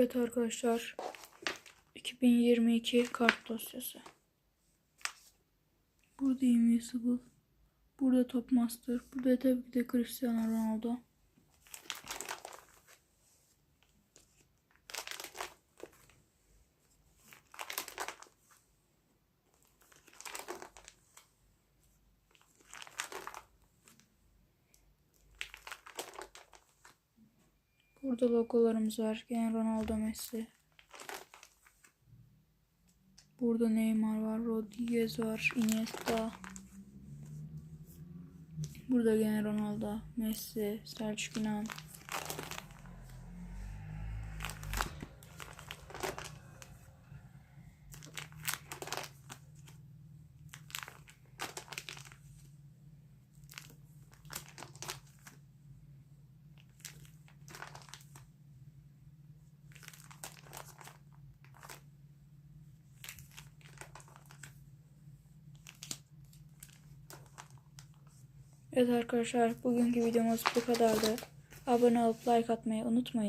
Evet arkadaşlar. 2022 kart dosyası. Burada Invincible. Burada Top Master. Burada tabii ki de Cristiano Ronaldo. Burada logolarımız var. Gene Ronaldo Messi. Burada Neymar var. Rodriguez var. Iniesta. Burada gene Ronaldo, Messi, Selçuk İnan. Evet arkadaşlar bugünkü videomuz bu kadardı. Abone olup like atmayı unutmayın.